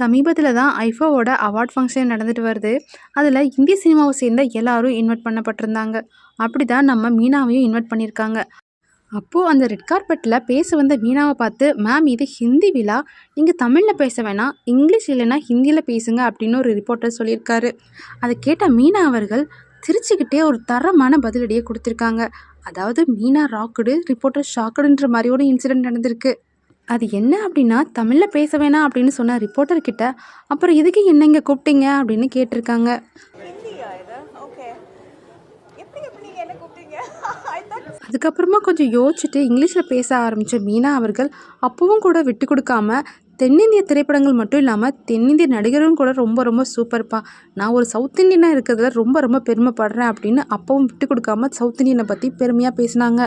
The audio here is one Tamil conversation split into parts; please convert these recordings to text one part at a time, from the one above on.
சமீபத்தில் தான் ஐஃபாவோட அவார்ட் ஃபங்க்ஷன் நடந்துட்டு வருது. அதில் இந்திய சினிமாவை சேர்ந்த எல்லாரும் இன்வைட் பண்ணப்பட்டிருந்தாங்க. அப்படி தான் நம்ம மீனாவையும் இன்வைட் பண்ணியிருக்காங்க. அப்போது அந்த ரெட் கார்பெட்டில் பேச வந்த மீனாவை பார்த்து மேம் இது ஹிந்தி விழா. நீங்கள் தமிழில் பேச வேணாம். இங்கிலீஷ் இல்லைன்னா ஹிந்தியில் பேசுங்க அப்படின்னு ஒரு ரிப்போர்ட்டர் சொல்லியிருக்காரு. அதை கேட்ட மீனா அவர்கள் சிரிச்சுக்கிட்டே ஒரு தரமான பதிலடியை கொடுத்துருக்காங்க. அதாவது மீனா ராக்குடு ரிப்போர்ட்டர் ஷாக்குடுன்ற மாதிரி ஒரு இன்சிடென்ட் நடந்திருக்கு. அது என்ன அப்படின்னா தமிழில் பேச வேணாம் அப்படின்னு சொன்ன ரிப்போர்ட்டர் கிட்ட அப்புறம் எதுக்கு என்ன இங்கே கூப்பிட்டீங்க? அப்படின்னு கேட்டிருக்காங்க. அதுக்கப்புறமா கொஞ்சம் யோசிச்சுட்டு இங்கிலீஷில் பேச ஆரம்பித்த மீனா அவர்கள் அப்பவும் கூட விட்டு கொடுக்காம தென்னிந்திய திரைப்படங்கள் மட்டும் இல்லாமல் தென்னிந்திய நடிகரும் கூட ரொம்ப ரொம்ப சூப்பர்ப்பா நான் ஒரு சவுத் இந்தியனாக இருக்கிறதுல ரொம்ப ரொம்ப பெருமைப்படுறேன் அப்படின்னு அப்பவும் விட்டு கொடுக்காம சவுத் இந்தியனை பற்றி பெருமையாக பேசினாங்க.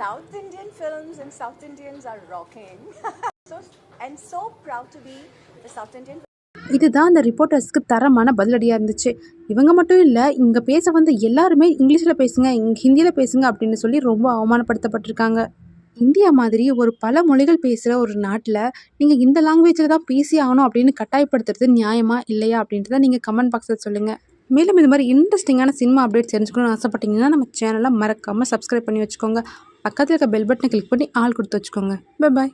South Indian films and South Indians are rocking. so and so proud to be the South Indian இதுதான் அந்த ரிப்போர்ட்டர்ஸ்க்கு தரமான பதிலடியாக இருந்துச்சு. இவங்க மட்டும் இல்லை இங்கே பேச வந்த எல்லாருமே இங்கிலீஷில் பேசுங்க இங்கே ஹிந்தியில் பேசுங்க அப்படின்னு சொல்லி ரொம்ப அவமானப்படுத்தப்பட்டிருக்காங்க. இந்தியா மாதிரி ஒரு பல மொழிகள் பேசுகிற ஒரு நாட்டில் நீங்கள் இந்த லாங்குவேஜில் தான் பேசி ஆகணும் அப்படின்னு கட்டாயப்படுத்துறது நியாயமா இல்லையா அப்படின்றத நீங்கள் கமெண்ட் பாக்ஸில் சொல்லுங்கள் மேலும் இது மாதிரி இன்ட்ரெஸ்டிங்கான சினிமா அப்டேட் தெரிஞ்சுக்கணும்னு ஆசைப்பட்டீங்கன்னா நம்ம சேனலை மறக்காமல் சப்ஸ்கிரைப் பண்ணி வச்சுக்கோங்க. பக்கத்தில் இருக்க பெல் பட்டனை கிளிக் பண்ணி ஆள் கொடுத்து வச்சுக்கோங்க. Bye bye